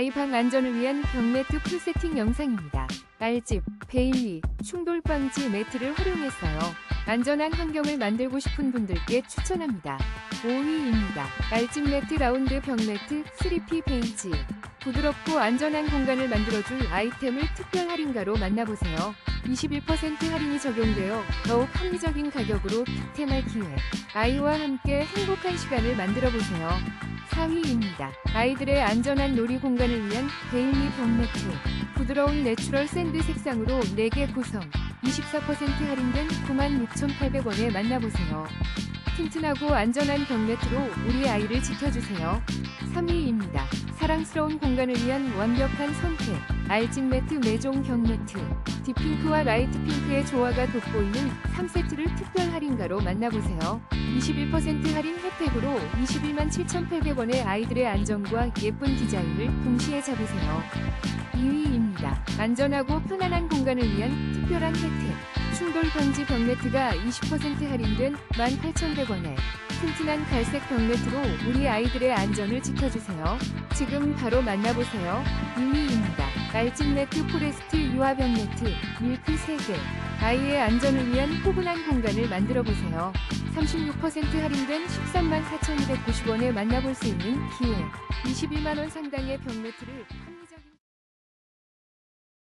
아이 방 안전을 위한 벽매트 풀세팅 영상입니다. 알집, 베일리, 충돌 방지 매트를 활용했어요. 안전한 환경을 만들고 싶은 분들께 추천합니다. 5위입니다. 알집 매트 라운드 벽 매트 3P 베이지. 부드럽고 안전한 공간을 만들어줄 아이템을 특별 할인가로 만나보세요. 21% 할인이 적용되어 더욱 합리적인 가격으로 득템할 기회. 아이와 함께 행복한 시간을 만들어 보세요. 4위입니다. 아이들의 안전한 놀이 공간을 위한 베일리 벽매트. 부드러운 내추럴 샌드 색상으로 4개 구성. 24% 할인된 96,800원에 만나보세요. 튼튼하고 안전한 벽매트로 우리 아이를 지켜주세요. 3위입니다. 사랑스러운 공간을 위한 완벽한 선택. 알집 매트 매종 벽매트. 딥핑크와 라이트 핑크의 조화가 돋보이는 3세트를 특별 할인가로 만나보세요. 21% 할인 혜택으로 21만 7,800원의 아이들의 안전과 예쁜 디자인을 동시에 잡으세요. 2위입니다. 안전하고 편안한 공간을 위한 특별한 혜택. 충돌 방지 벽매트가 20% 할인된 18,100원에 튼튼한 갈색 벽매트로 우리 아이들의 안전을 지켜주세요. 지금 바로 만나보세요. 2위입니다. 날집 매트 포레스트 유화 벽매트 밀크 3개. 아이의 안전을 위한 포근한 공간을 만들어 보세요. 36% 할인된 13만 4,290원에 만나볼 수 있는 기회. 21만원 상당의 벽매트를 합리적